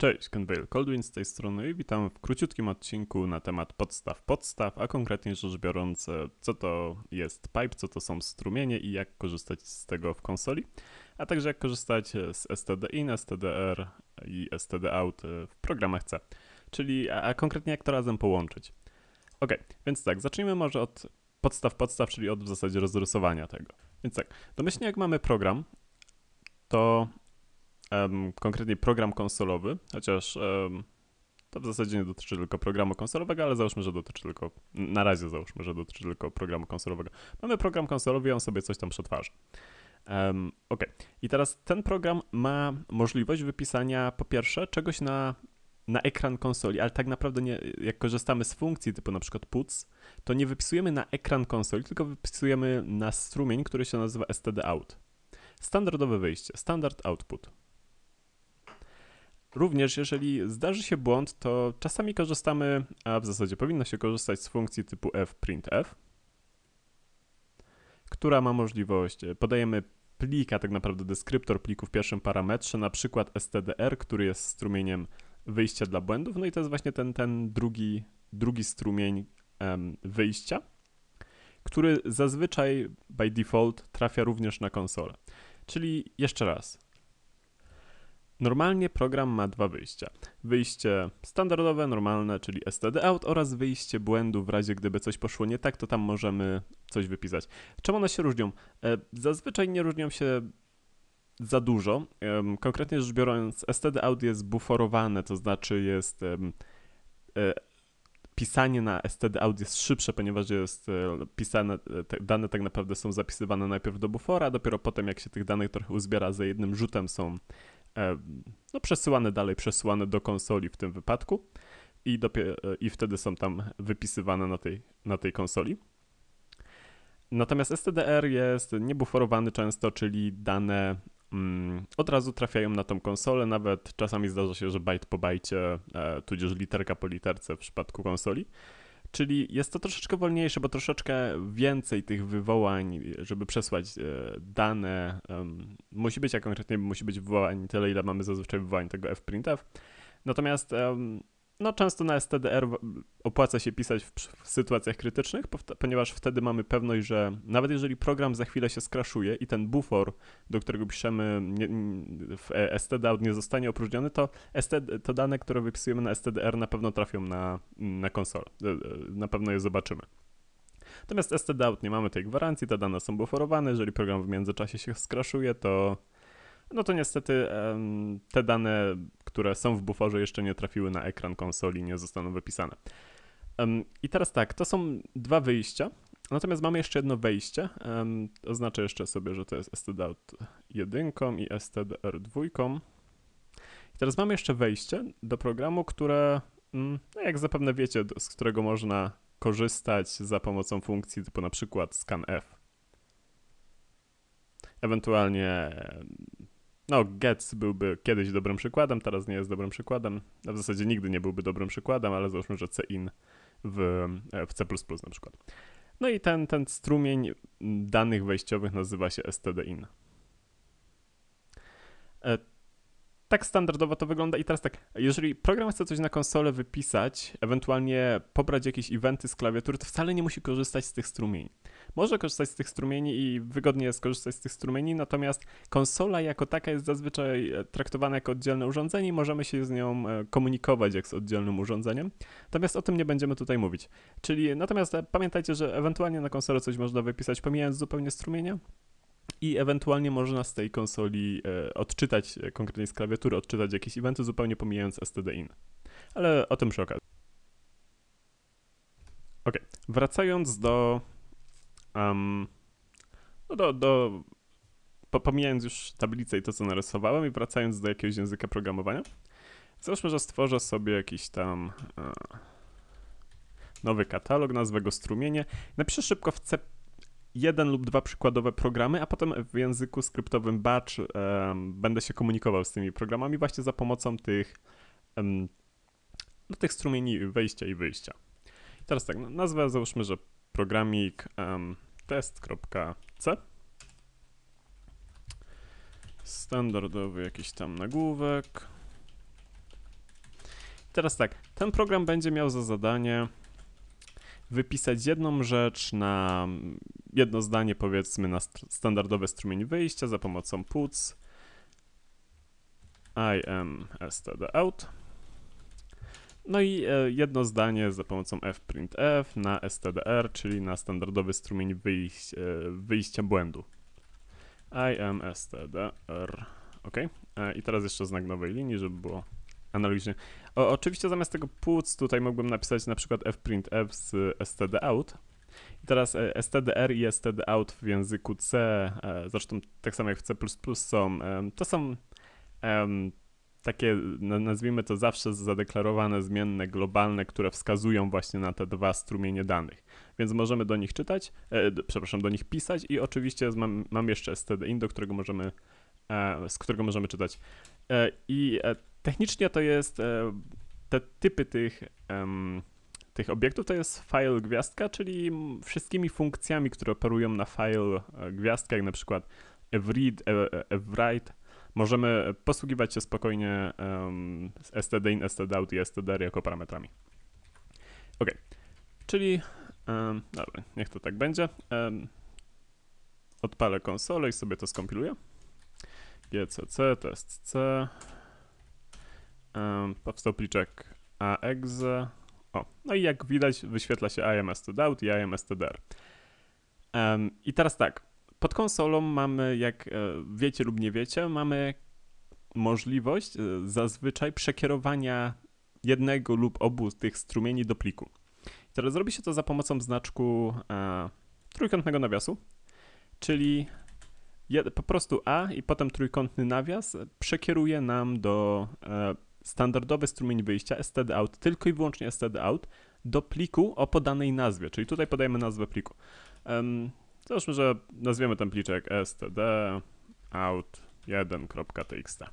Cześć, Kenvale Coldwin z tej strony i witam w króciutkim odcinku na temat podstaw podstaw, a konkretnie rzecz biorąc, co to jest pipe, co to są strumienie i jak korzystać z tego w konsoli, a także jak korzystać z std-in, stdr i std-out w programach C, czyli a, a konkretnie jak to razem połączyć. Ok, więc tak, zacznijmy może od podstaw podstaw, czyli od w zasadzie rozrysowania tego. Więc tak, domyślnie jak mamy program, to em, konkretnie program konsolowy, chociaż em, to w zasadzie nie dotyczy tylko programu konsolowego, ale załóżmy, że dotyczy tylko, na razie załóżmy, że dotyczy tylko programu konsolowego. Mamy program konsolowy i on sobie coś tam przetwarza. Um, ok, i teraz ten program ma możliwość wypisania po pierwsze czegoś na, na ekran konsoli, ale tak naprawdę nie, jak korzystamy z funkcji typu na przykład puts, to nie wypisujemy na ekran konsoli, tylko wypisujemy na strumień, który się nazywa std-out. Standardowe wyjście, standard output. Również jeżeli zdarzy się błąd, to czasami korzystamy, a w zasadzie powinno się korzystać z funkcji typu fprintf, która ma możliwość, e, podajemy plika, tak naprawdę deskryptor pliku w pierwszym parametrze, na przykład stdr, który jest strumieniem wyjścia dla błędów, no i to jest właśnie ten, ten drugi, drugi strumień wyjścia, który zazwyczaj by default trafia również na konsolę. Czyli jeszcze raz, Normalnie program ma dwa wyjścia. Wyjście standardowe, normalne, czyli std-out oraz wyjście błędu w razie gdyby coś poszło nie tak, to tam możemy coś wypisać. Czemu one się różnią? E, Zazwyczaj nie różnią się za dużo. Konkretnie rzecz biorąc, std-out jest buforowane, to znaczy jest e, pisanie na std-out jest szybsze, ponieważ jest e, pisane, dane tak naprawdę są zapisywane najpierw do bufora, dopiero potem jak się tych danych trochę uzbiera za jednym rzutem są no, przesyłane dalej, przesyłane do konsoli w tym wypadku i, dopie- e, i wtedy są tam wypisywane na tej, na tej konsoli. Natomiast stdr jest niebuforowany często, czyli dane mm, od razu trafiają na tą konsolę, nawet czasami zdarza się, że byte po bajcie, e, tudzież literka po literce w przypadku konsoli. Czyli jest to troszeczkę wolniejsze, bo troszeczkę więcej tych wywołań, żeby przesłać e, dane, musi być, a konkretnie musi być wywołań tyle, ile mamy zazwyczaj wywołań tego fprintf. Natomiast no, często na stdr opłaca się pisać w, w sytuacjach krytycznych, ponieważ wtedy mamy pewność, że nawet jeżeli program za chwilę się skraszuje i ten bufor, do którego piszemy nie, w e, std-out nie zostanie opróżniony, to, STD, to dane, które wypisujemy na stdr na pewno trafią na, na konsolę. E, e, Na pewno je zobaczymy. Natomiast std-out nie mamy tej gwarancji, te dane są buforowane, jeżeli program w międzyczasie się skraszuje, to no to niestety te dane, które są w buforze jeszcze nie trafiły na ekran konsoli, nie zostaną wypisane. I teraz tak, to są dwa wyjścia, natomiast mamy jeszcze jedno wejście, oznaczę jeszcze sobie, że to jest std-out 1 i stdr 2. I teraz mamy jeszcze wejście do programu, które, mm, no jak zapewne wiecie, z którego można korzystać za pomocą funkcji typu na przykład scanf. Ewentualnie, no, gets byłby kiedyś dobrym przykładem, teraz nie jest dobrym przykładem. W zasadzie nigdy nie byłby dobrym przykładem, ale załóżmy, że cin w, w C++ na przykład. No i ten, ten strumień danych wejściowych nazywa się stdin. Tak standardowo to wygląda i teraz tak, jeżeli program chce coś na konsolę wypisać, ewentualnie pobrać jakieś eventy z klawiatury, to wcale nie musi korzystać z tych strumieni. Może korzystać z tych strumieni i wygodnie jest korzystać z tych strumieni, natomiast konsola jako taka jest zazwyczaj e, traktowana jako oddzielne urządzenie i możemy się z nią e, komunikować jak z oddzielnym urządzeniem. Natomiast o tym nie będziemy tutaj mówić. Czyli natomiast e, pamiętajcie, że ewentualnie na konsolę coś można wypisać pomijając zupełnie strumienia. I ewentualnie można z tej konsoli e, odczytać, e, konkretnie z klawiatury, odczytać jakieś eventy, zupełnie pomijając std-in. Ale o tym przy okazji. Ok, wracając do. Um, no do, do po, pomijając już tablicę i to, co narysowałem, i wracając do jakiegoś języka programowania, załóżmy, że stworzę sobie jakiś tam e, nowy katalog, nazwę go strumienie. Napiszę szybko w C jeden lub dwa przykładowe programy, a potem w języku skryptowym batch em, będę się komunikował z tymi programami właśnie za pomocą tych, em, no, tych strumieni wejścia i wyjścia. I teraz tak, no, nazwę załóżmy, że programik em, test.c standardowy jakiś tam nagłówek Teraz tak, ten program będzie miał za zadanie wypisać jedną rzecz na mm, jedno zdanie, powiedzmy, na st- standardowy strumień wyjścia za pomocą puts i am std out. No i e, jedno zdanie za pomocą fprintf na stdr, czyli na standardowy strumień wyjś, e, wyjścia błędu. I am stdr. Ok. E, I teraz jeszcze znak nowej linii, żeby było analogicznie. O, oczywiście zamiast tego puts tutaj mógłbym napisać na przykład fprintf z stdout. I teraz e, stdr i stdout w języku C, e, zresztą tak samo jak w C++ są, em, to są takie, na- nazwijmy to zawsze zadeklarowane zmienne globalne, które wskazują właśnie na te dwa strumienie danych. Więc możemy do nich czytać, e, przepraszam, do nich pisać i oczywiście mam, mam jeszcze stdin, do którego możemy, e, z którego możemy czytać. E, I e, technicznie to jest, e, te typy tych, tych obiektów to jest file gwiazdka, czyli wszystkimi funkcjami, które operują na file e, gwiazdka, jak na przykład fread, e, e, możemy posługiwać się spokojnie um, stdin, stdout i stdr jako parametrami. Ok, czyli em, dobra, niech to tak będzie. Em, odpalę konsolę i sobie to skompiluję. gcc, test c. Powstał pliczek aexe. O, no i jak widać wyświetla się imstdout i imstdr. Um, I teraz tak, pod konsolą mamy, jak e, wiecie lub nie wiecie, mamy możliwość e, zazwyczaj przekierowania jednego lub obu z tych strumieni do pliku. I teraz robi się to za pomocą znaczku e, trójkątnego nawiasu, czyli jed, po prostu A i potem trójkątny nawias przekieruje nam do e, standardowy strumień wyjścia stdout, tylko i wyłącznie stdout, do pliku o podanej nazwie, czyli tutaj podajemy nazwę pliku. Um, Załóżmy, że nazwiemy ten pliczek stdout1.txt.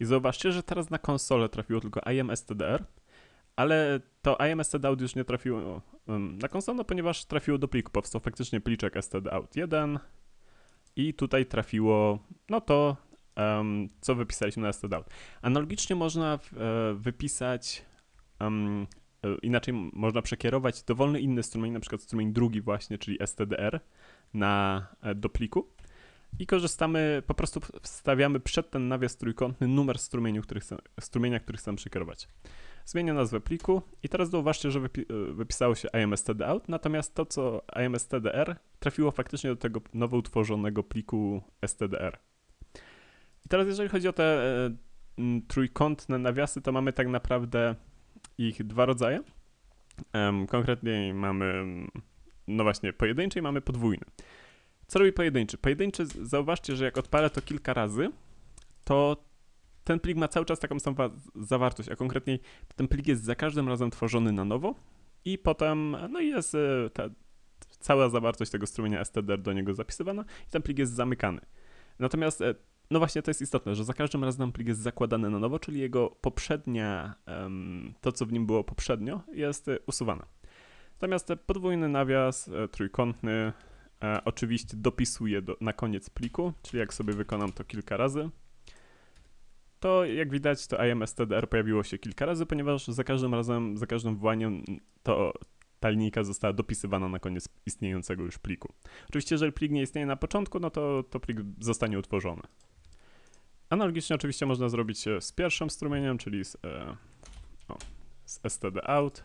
I zauważcie, że teraz na konsolę trafiło tylko imstdr, ale to imstdout już nie trafiło um, na konsolę, no, ponieważ trafiło do pliku. Powstał faktycznie pliczek stdout1 i tutaj trafiło no to, um, co wypisaliśmy na stdout. Analogicznie można e, wypisać um, e, inaczej można przekierować dowolny inny strumień, na przykład strumień drugi właśnie, czyli stdr na, e, do pliku i korzystamy, po prostu wstawiamy przed ten nawias trójkątny numer strumieniu, który chcę, strumienia, który chcemy przekierować. Zmienię nazwę pliku i teraz zauważcie, że wypi e, wypisało się imstdout, natomiast to, co imstdr trafiło faktycznie do tego nowo utworzonego pliku stdr. Teraz jeżeli chodzi o te e, trójkątne nawiasy, to mamy tak naprawdę ich dwa rodzaje. Konkretnie mamy, no właśnie, pojedynczy i mamy podwójny. Co robi pojedynczy? Pojedynczy, zauważcie, że jak odpalę to kilka razy, to ten plik ma cały czas taką samą wa- zawartość, a konkretniej ten plik jest za każdym razem tworzony na nowo i potem, no jest e, ta cała zawartość tego strumienia stdr do niego zapisywana i ten plik jest zamykany. Natomiast e, no właśnie to jest istotne, że za każdym razem plik jest zakładany na nowo, czyli jego poprzednia, to co w nim było poprzednio, jest e, usuwane. Natomiast e, podwójny nawias, e, trójkątny, oczywiście dopisuje do, na koniec pliku, czyli jak sobie wykonam to kilka razy, to jak widać to imstdr pojawiło się kilka razy, ponieważ za każdym razem, za każdym wołaniem to ta linijka została dopisywana na koniec istniejącego już pliku. Oczywiście, jeżeli plik nie istnieje na początku, no to, to plik zostanie utworzony. Analogicznie oczywiście można zrobić z pierwszym strumieniem, czyli z, e, o, z stdout.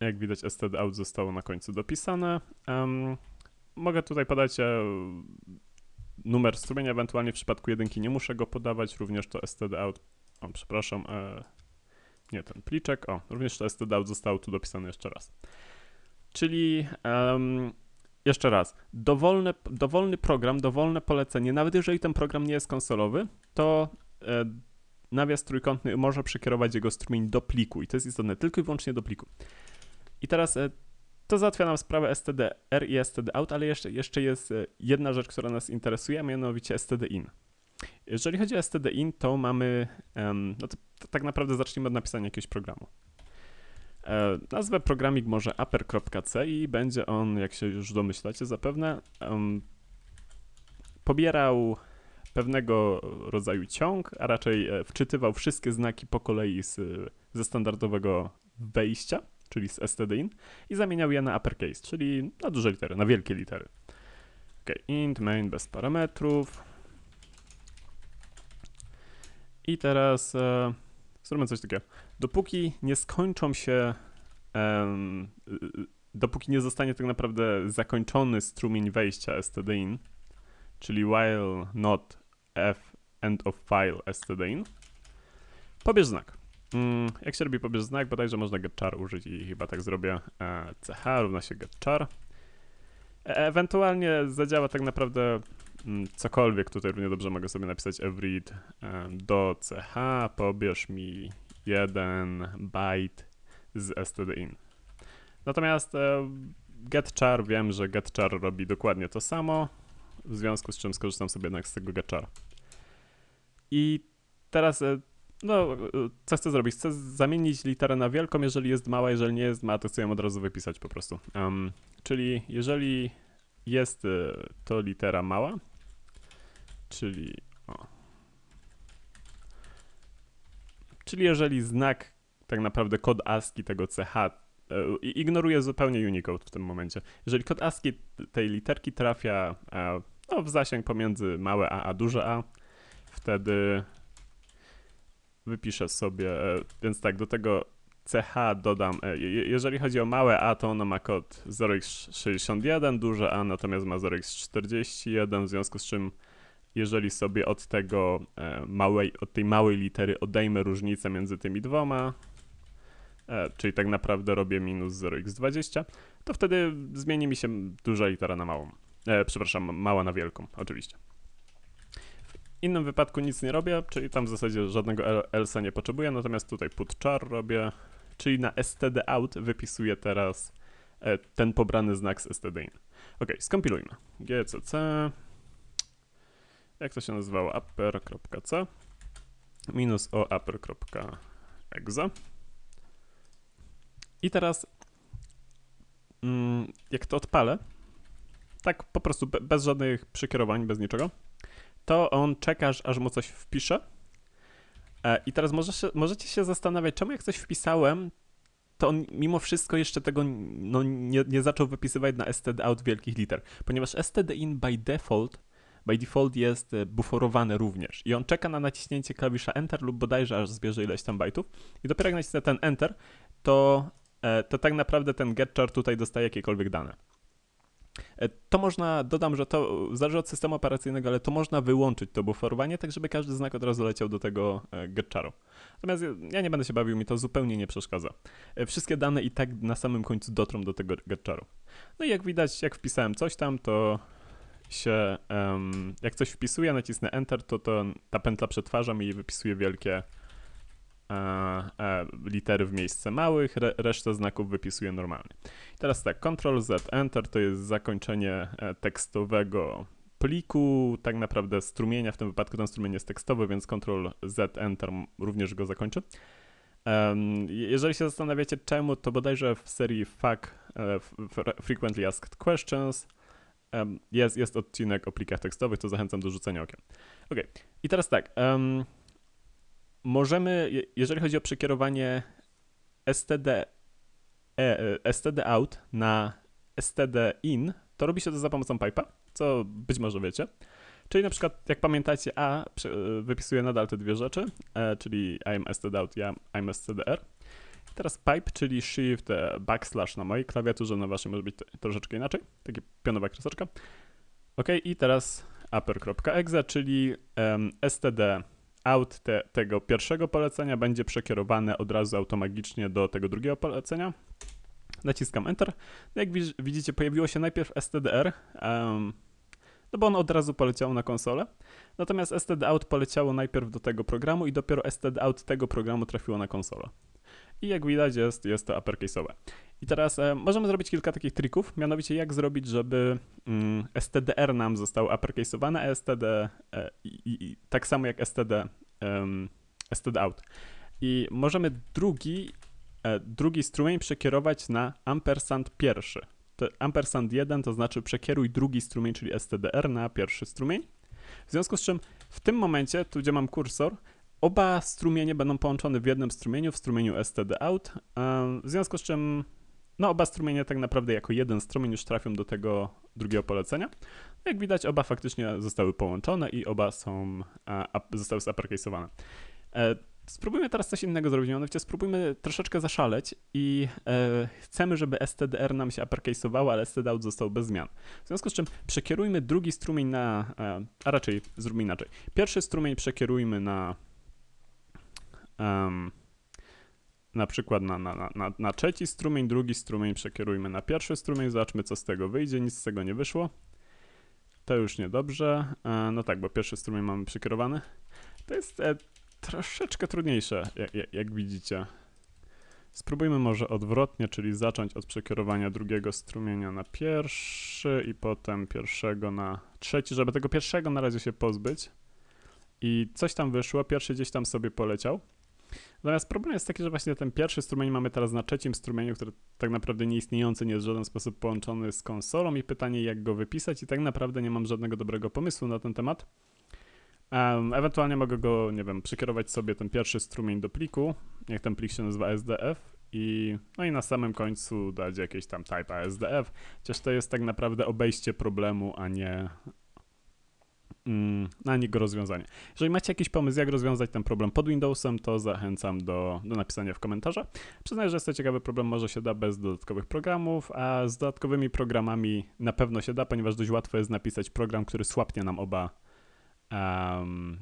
Jak widać stdout zostało na końcu dopisane. Em, mogę tutaj podać e, numer strumienia, ewentualnie w przypadku jedynki nie muszę go podawać, również to stdout, o przepraszam, e, nie ten pliczek, o, również to stdout zostało tu dopisane jeszcze raz. Czyli em, jeszcze raz, dowolny, program, dowolne polecenie, nawet jeżeli ten program nie jest konsolowy, to e, nawias trójkątny może przekierować jego strumień do pliku i to jest istotne, tylko i wyłącznie do pliku. I teraz e, to załatwia nam sprawę stdr i stdout, ale jeszcze, jeszcze jest e, jedna rzecz, która nas interesuje, a mianowicie stdin. Jeżeli chodzi o stdin, to mamy, em, no to, to tak naprawdę zacznijmy od napisania jakiegoś programu. E, nazwę programik może upper.c i będzie on, jak się już domyślacie zapewne, pobierał pewnego rodzaju ciąg, a raczej e, wczytywał wszystkie znaki po kolei z, ze standardowego wejścia, czyli z stdin i zamieniał je na uppercase, czyli na duże litery, na wielkie litery. Ok, int main bez parametrów. I teraz e, coś takiego. Dopóki nie skończą się, y, dopóki nie zostanie tak naprawdę zakończony strumień wejścia stdin, czyli while not f end of file stdin, pobierz znak. Mm, jak się robi pobierz znak, bodajże można getchar użyć i chyba tak zrobię. E, ch równa się getchar. E, ewentualnie zadziała tak naprawdę mm, cokolwiek. Tutaj równie dobrze mogę sobie napisać everyread e, do ch, pobierz mi jeden byte z stdin. Natomiast e, getchar, wiem, że getchar robi dokładnie to samo, w związku z czym skorzystam sobie jednak z tego getchar. I teraz e, no, co chcę zrobić? Chcę zamienić literę na wielką, jeżeli jest mała, jeżeli nie jest mała, to chcę ją od razu wypisać po prostu. Um, czyli jeżeli jest to litera mała, czyli czyli jeżeli znak, tak naprawdę kod ASCII tego CH y, ignoruje zupełnie Unicode w tym momencie. Jeżeli kod ASCII tej literki trafia e, no, w zasięg pomiędzy małe a a duże a, wtedy wypiszę sobie, e, więc tak, do tego CH dodam, e, jeżeli chodzi o małe A, to ono ma kod 0x61, duże A natomiast ma 0x41, w związku z czym jeżeli sobie od tego e, małej, od tej małej litery odejmę różnicę między tymi dwoma, czyli tak naprawdę robię minus 0x20, to wtedy zmieni mi się duża litera na małą. E, przepraszam, mała na wielką, oczywiście innym wypadku nic nie robię, czyli tam w zasadzie żadnego else nie potrzebuję, natomiast tutaj put char robię, czyli na stdout wypisuję teraz e, ten pobrany znak z stdin. Ok, skompilujmy. gcc jak to się nazywało? upper.c minus o upper.exe i teraz mm, jak to odpalę, tak po prostu bez żadnych przykierowań, bez niczego, to on czekasz, aż mu coś wpisze. E, I teraz możesz, możecie się zastanawiać, czemu jak coś wpisałem, to on mimo wszystko jeszcze tego no, nie, nie zaczął wypisywać na stdout wielkich liter, ponieważ stdin by default by default jest e, buforowany również i on czeka na naciśnięcie klawisza Enter lub bodajże aż zbierze ileś tam bajtów i dopiero jak nacisnę ten Enter, to, e, to tak naprawdę ten getchar tutaj dostaje jakiekolwiek dane. E, to można, dodam, że to zależy od systemu operacyjnego, ale to można wyłączyć to buforowanie, tak żeby każdy znak od razu leciał do tego getcharu. Natomiast ja nie będę się bawił, mi to zupełnie nie przeszkadza. Wszystkie dane i tak na samym końcu dotrą do tego getcharu. No i jak widać, jak wpisałem coś tam, to się, um, jak coś wpisuję, nacisnę Enter, to, to ta pętla przetwarza mi i wypisuje wielkie e, litery w miejsce małych, re, resztę znaków wypisuję normalnie. Teraz tak, Ctrl Z Enter to jest zakończenie e, tekstowego pliku, tak naprawdę strumienia, w tym wypadku ten strumień jest tekstowy, więc Ctrl Z Enter również go zakończy. Jeżeli się zastanawiacie czemu, to bodajże w serii FAQ uh, Frequently Asked Questions jest, jest odcinek o plikach tekstowych, to zachęcam do rzucenia okiem. Ok, i teraz tak, um, możemy, jeżeli chodzi o przekierowanie std, e, e std out na std in, to robi się to za pomocą pipe'a, co być może wiecie. Czyli na przykład, jak pamiętacie, A wypisuje nadal te dwie rzeczy, e, czyli I'm stdout, ja I'm stdr. Teraz pipe, czyli shift e, backslash na mojej klawiaturze, na waszej może być troszeczkę inaczej, takie pionowa kreseczka. Ok, i teraz upper.exe, czyli um, std out te, tego pierwszego polecenia będzie przekierowane od razu automagicznie do tego drugiego polecenia. Naciskam Enter. No jak widzicie, pojawiło się najpierw stdr, um, no bo on od razu poleciał na konsolę. Natomiast stdout poleciało najpierw do tego programu i dopiero stdout tego programu trafiło na konsolę. I jak widać jest, jest to uppercase'owe. I teraz e, możemy zrobić kilka takich trików, mianowicie jak zrobić, żeby mm, stdr nam został uppercase'owane, a std e, i, i, tak samo jak std, um, stdout. I możemy drugi, e, drugi strumień przekierować na ampersand pierwszy. To ampersand 1 to znaczy przekieruj drugi strumień, czyli stdr na pierwszy strumień. W związku z czym w tym momencie, tu gdzie mam kursor, oba strumienie będą połączone w jednym strumieniu, w strumieniu stdout, em, w związku z czym no oba strumienie tak naprawdę jako jeden strumień już trafią do tego drugiego polecenia. Jak widać, oba faktycznie zostały połączone i oba są, zostały zuppercase'owane. E, spróbujmy teraz coś innego zrobić, mianowicie spróbujmy troszeczkę zaszaleć i e, chcemy, żeby stdr nam się uppercase'owało, ale stdout został bez zmian. W związku z czym przekierujmy drugi strumień na, e, a raczej zróbmy inaczej. Pierwszy strumień przekierujmy na em, na przykład na, na, na- na, trzeci strumień, drugi strumień przekierujmy na pierwszy strumień, zobaczmy co z tego wyjdzie, nic z tego nie wyszło. To już niedobrze. E, no tak, bo pierwszy strumień mamy przekierowany. To jest e, troszeczkę trudniejsze, jak, jak widzicie. Spróbujmy może odwrotnie, czyli zacząć od przekierowania drugiego strumienia na pierwszy i potem pierwszego na trzeci, żeby tego pierwszego na razie się pozbyć. I coś tam wyszło, pierwszy gdzieś tam sobie poleciał. Natomiast problem jest taki, że właśnie ten pierwszy strumień mamy teraz na trzecim strumieniu, który tak naprawdę nieistniejący, nie jest w żaden sposób połączony z konsolą i pytanie jak go wypisać i tak naprawdę nie mam żadnego dobrego pomysłu na ten temat. Em, ewentualnie mogę go, nie wiem, przekierować sobie ten pierwszy strumień do pliku, niech ten plik się nazywa SDF i no i na samym końcu dać jakieś tam type ASDF, chociaż to jest tak naprawdę obejście problemu, a nie mm, a nie go rozwiązanie. Jeżeli macie jakiś pomysł, jak rozwiązać ten problem pod Windowsem, to zachęcam do, do napisania w komentarzach. Przyznaję, że jest to ciekawy problem, może się da bez dodatkowych programów, a z dodatkowymi programami na pewno się da, ponieważ dość łatwo jest napisać program, który słapnie nam oba, um,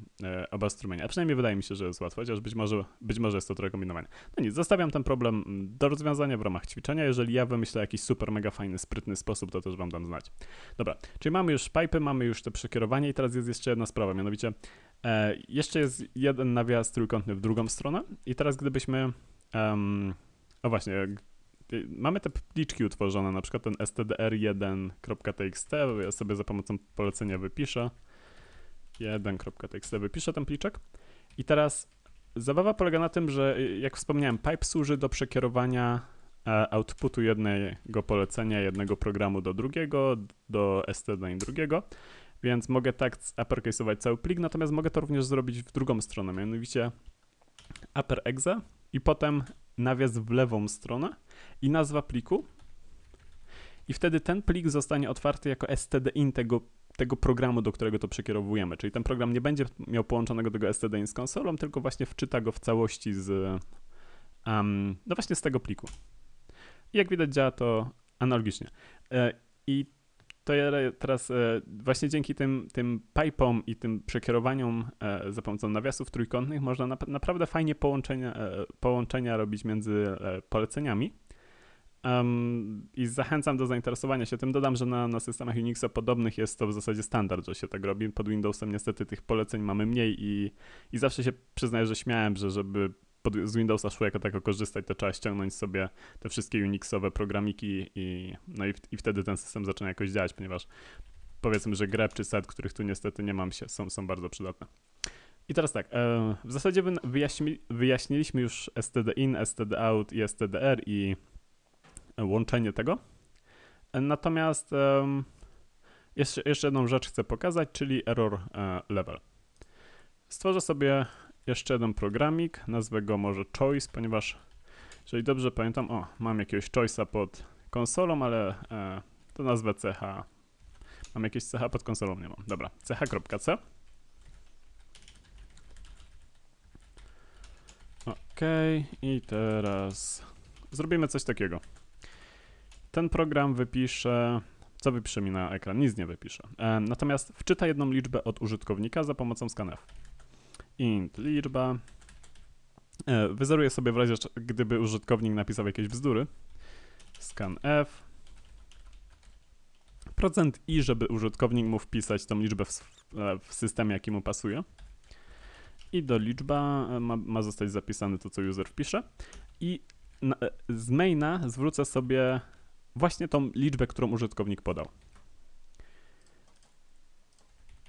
oba strumienie. A przynajmniej wydaje mi się, że jest łatwo, chociaż być może, być może jest to trochę kombinowane. No nic, zostawiam ten problem mm, do rozwiązania w ramach ćwiczenia. Jeżeli ja wymyślę jakiś super, mega fajny, sprytny sposób, to też wam dam znać. Dobra, czyli mamy już pipy, mamy już te przekierowanie i teraz jest jeszcze jedna sprawa, mianowicie e, jeszcze jest jeden nawias trójkątny w drugą stronę i teraz gdybyśmy, em, o właśnie, y, mamy te pliczki utworzone, na przykład ten stdr1.txt, ja sobie za pomocą polecenia wypiszę, 1.txt wypiszę ten pliczek. I teraz zabawa polega na tym, że y, jak wspomniałem, pipe służy do przekierowania e, outputu jednego polecenia, jednego programu do drugiego, do std drugiego, więc mogę tak uppercase'ować cały plik, natomiast mogę to również zrobić w drugą stronę, mianowicie upper exe i potem nawias w lewą stronę i nazwa pliku. I wtedy ten plik zostanie otwarty jako stdin tego, tego programu, do którego to przekierowujemy, czyli ten program nie będzie miał połączonego tego stdin z konsolą, tylko właśnie wczyta go w całości z, um, no właśnie z tego pliku. I jak widać działa to analogicznie. E, I to ja teraz e, właśnie dzięki tym, tym pipom i tym przekierowaniom e, za pomocą nawiasów trójkątnych można nap- naprawdę fajnie połączenia, połączenia robić między poleceniami. Em, I zachęcam do zainteresowania się tym. Dodam, że na, na systemach Unixa podobnych jest to w zasadzie standard, że się tak robi. Pod Windowsem niestety tych poleceń mamy mniej i, i zawsze się przyznaję, że śmiałem, że żeby pod, z Windowsa szło jako tako korzystać, to trzeba ściągnąć sobie te wszystkie Unixowe programiki i, no i, i wtedy ten system zaczyna jakoś działać, ponieważ powiedzmy, że grep czy set, których tu niestety nie mam, się, są, są bardzo przydatne. I teraz tak, e, w zasadzie wy, wyjaśni, wyjaśniliśmy już stdin, stdout i stdr i łączenie tego. Natomiast jeszcze, jeszcze jedną rzecz chcę pokazać, czyli error e, level. Stworzę sobie jeszcze jeden programik, nazwę go może choice, ponieważ jeżeli dobrze pamiętam, o, mam jakiegoś choice'a pod konsolą, ale e, to nazwę ch. Mam jakieś ch pod konsolą, nie mam. Dobra, ch.c. Okej, i teraz zrobimy coś takiego. Ten program wypisze. Co wypisze mi na ekran? Nic nie wypisze. E, natomiast wczyta jedną liczbę od użytkownika za pomocą scanf. Int liczba. E, wyzeruję sobie w razie, gdyby użytkownik napisał jakieś bzdury. Scanf. Procent i, żeby użytkownik mógł wpisać tą liczbę w, e, w systemie, jaki mu pasuje. I do liczba ma, ma zostać zapisane to, co user wpisze. I na, z maina zwrócę sobie właśnie tą liczbę, którą użytkownik podał.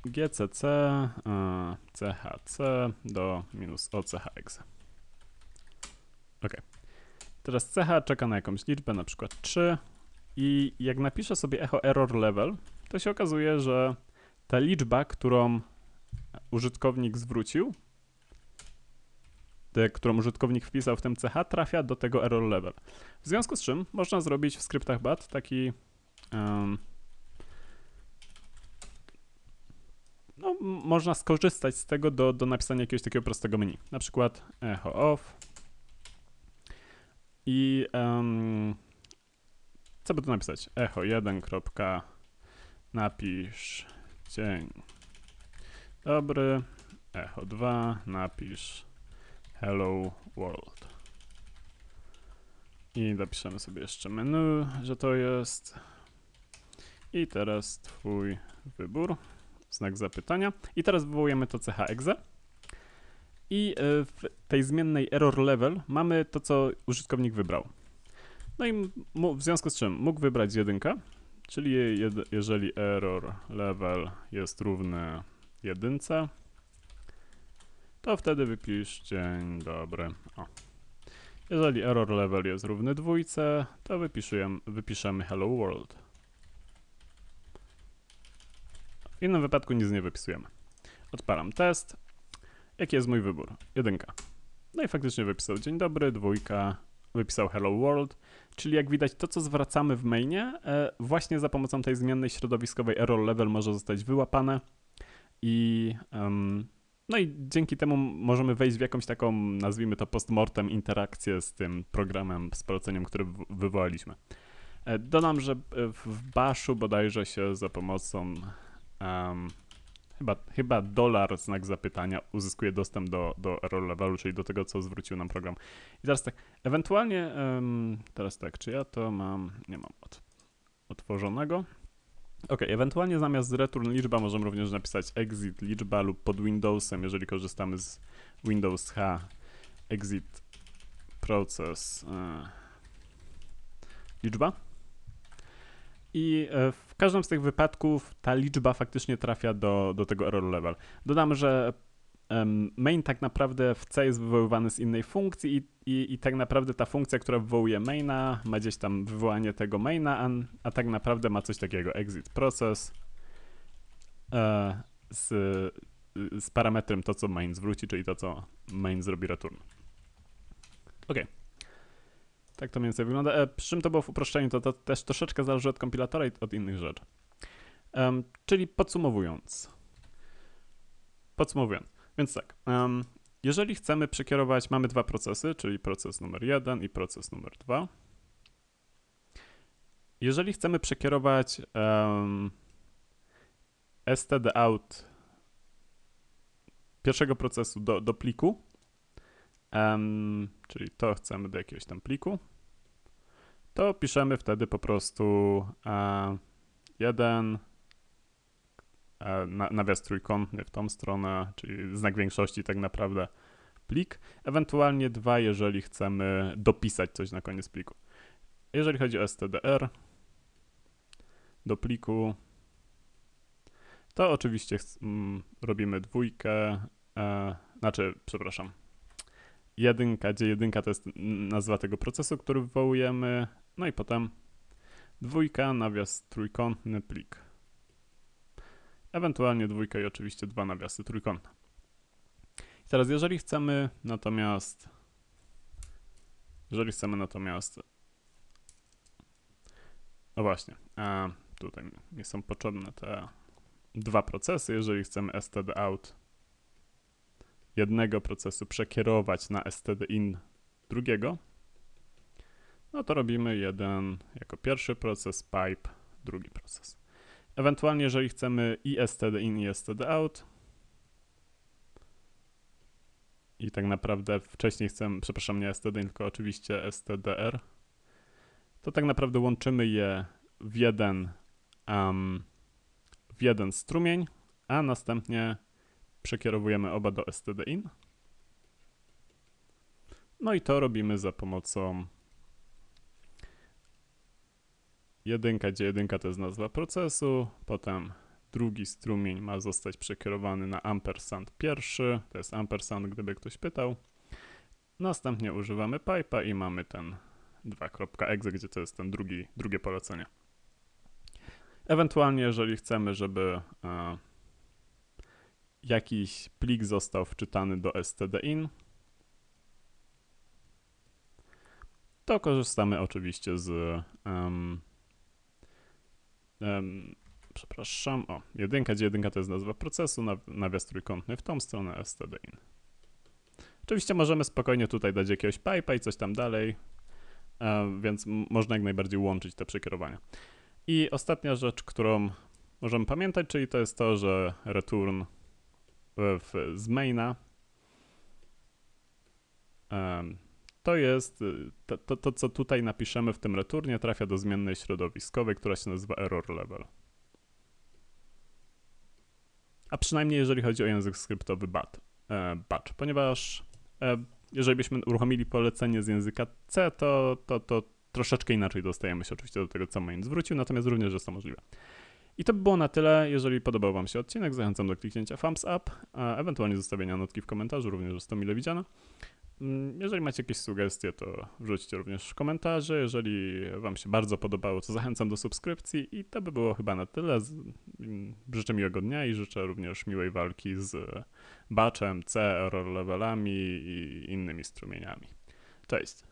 GCC e, CHC do minus OCHX. Ok. Teraz CH czeka na jakąś liczbę, na przykład 3 i jak napiszę sobie echo error level, to się okazuje, że ta liczba, którą użytkownik zwrócił, te, którą użytkownik wpisał w tym CH, trafia do tego error level. W związku z czym można zrobić w skryptach BAT taki um, no, można skorzystać z tego do, do napisania jakiegoś takiego prostego menu. Na przykład echo off i um, co by tu napisać? Echo 1. kropka, Napisz dzień dobry. Echo 2. Napisz hello world. I dopiszemy sobie jeszcze menu, że to jest. I teraz twój wybór. Znak zapytania. I teraz wywołujemy to chexe. I y, w tej zmiennej error level mamy to, co użytkownik wybrał. No i w związku z czym mógł wybrać jedynkę, czyli jed, jeżeli error level jest równy jedynce, to wtedy wypisz dzień dobry. O. Jeżeli error level jest równy dwójce, to wypiszemy, wypiszemy hello world. W innym wypadku nic nie wypisujemy. Odpalam test. Jaki jest mój wybór? Jedynka. No i faktycznie wypisał dzień dobry, dwójka, wypisał hello world, czyli jak widać to, co zwracamy w mainie, e, właśnie za pomocą tej zmiennej środowiskowej error level może zostać wyłapane i em, no i dzięki temu możemy wejść w jakąś taką, nazwijmy to postmortem, interakcję z tym programem, z poleceniem, które wywołaliśmy. E, Dodam, że e, w Bashu bodajże się za pomocą em, chyba, chyba dolar znak zapytania uzyskuje dostęp do, do error levelu, czyli do tego, co zwrócił nam program. I teraz tak, ewentualnie, em, teraz tak, czy ja to mam, nie mam od, otworzonego. Ok, ewentualnie zamiast return liczba możemy również napisać exit liczba lub pod Windowsem, jeżeli korzystamy z Windows H, exit proces e, liczba. I e, w każdym z tych wypadków ta liczba faktycznie trafia do, do tego error level. Dodam, że main tak naprawdę w C jest wywoływany z innej funkcji i, i, i tak naprawdę ta funkcja, która wywołuje maina, ma gdzieś tam wywołanie tego maina, a, a tak naprawdę ma coś takiego exit process e, z, z parametrem to, co main zwróci, czyli to, co main zrobi return. Ok. Tak to mniej więcej wygląda. E, przy czym to było w uproszczeniu, to, to też troszeczkę zależy od kompilatora i od innych rzeczy. Em, czyli podsumowując. Podsumowując. Więc tak. em, jeżeli chcemy przekierować, mamy dwa procesy, czyli proces numer jeden i proces numer dwa. Jeżeli chcemy przekierować um, std_out pierwszego procesu do, do pliku, em, czyli to chcemy do jakiegoś tam pliku, to piszemy wtedy po prostu e, jeden na, nawias trójkątny w tą stronę, czyli znak większości tak naprawdę plik, ewentualnie dwa, jeżeli chcemy dopisać coś na koniec pliku. Jeżeli chodzi o stdr do pliku, to oczywiście mm, robimy dwójkę, e, znaczy, przepraszam, jedynka, gdzie jedynka to jest nazwa tego procesu, który wywołujemy, no i potem dwójka, nawias trójkątny plik. Ewentualnie dwójka i oczywiście dwa nawiasy trójkątne. I teraz, jeżeli chcemy natomiast, jeżeli chcemy natomiast, no właśnie, tutaj mi są potrzebne te dwa procesy, jeżeli chcemy std_out jednego procesu przekierować na std_in drugiego, no to robimy jeden jako pierwszy proces, pipe, drugi proces. Ewentualnie, jeżeli chcemy i std_in i std_out i tak naprawdę wcześniej chcemy, przepraszam, nie std_in, tylko oczywiście stdr, to tak naprawdę łączymy je w jeden, um, w jeden strumień, a następnie przekierowujemy oba do std_in. No i to robimy za pomocą jedynka, gdzie jedynka to jest nazwa procesu, potem drugi strumień ma zostać przekierowany na ampersand pierwszy, to jest ampersand, gdyby ktoś pytał. Następnie używamy pipe'a i mamy ten 2.exe, gdzie to jest ten drugi, drugie polecenie. Ewentualnie, jeżeli chcemy, żeby e, jakiś plik został wczytany do stdin, to korzystamy oczywiście z em, em, przepraszam, o, jedynka, gdzie jedynka to jest nazwa procesu, naw- nawias trójkątny w tą stronę stdin. Oczywiście możemy spokojnie tutaj dać jakiegoś pipe'a i coś tam dalej, e, więc można jak najbardziej łączyć te przekierowania. I ostatnia rzecz, którą możemy pamiętać, czyli to jest to, że return w, z maina em, to jest y, to, to, to, co tutaj napiszemy w tym returnie, trafia do zmiennej środowiskowej, która się nazywa error level. A przynajmniej jeżeli chodzi o język skryptowy bat, e, batch, ponieważ e, jeżeli byśmy uruchomili polecenie z języka C, to, to, to troszeczkę inaczej dostajemy się oczywiście do tego, co main zwrócił, natomiast również jest to możliwe. I to by było na tyle. Jeżeli podobał Wam się odcinek, zachęcam do kliknięcia thumbs up, a ewentualnie zostawienia notki w komentarzu, również jest to mile widziane. Mm, Jeżeli macie jakieś sugestie, to wrzućcie również komentarze. Jeżeli Wam się bardzo podobało, to zachęcam do subskrypcji i to by było chyba na tyle. Mm, Życzę miłego dnia i życzę również miłej walki z batchem, C, error levelami i innymi strumieniami. Cześć!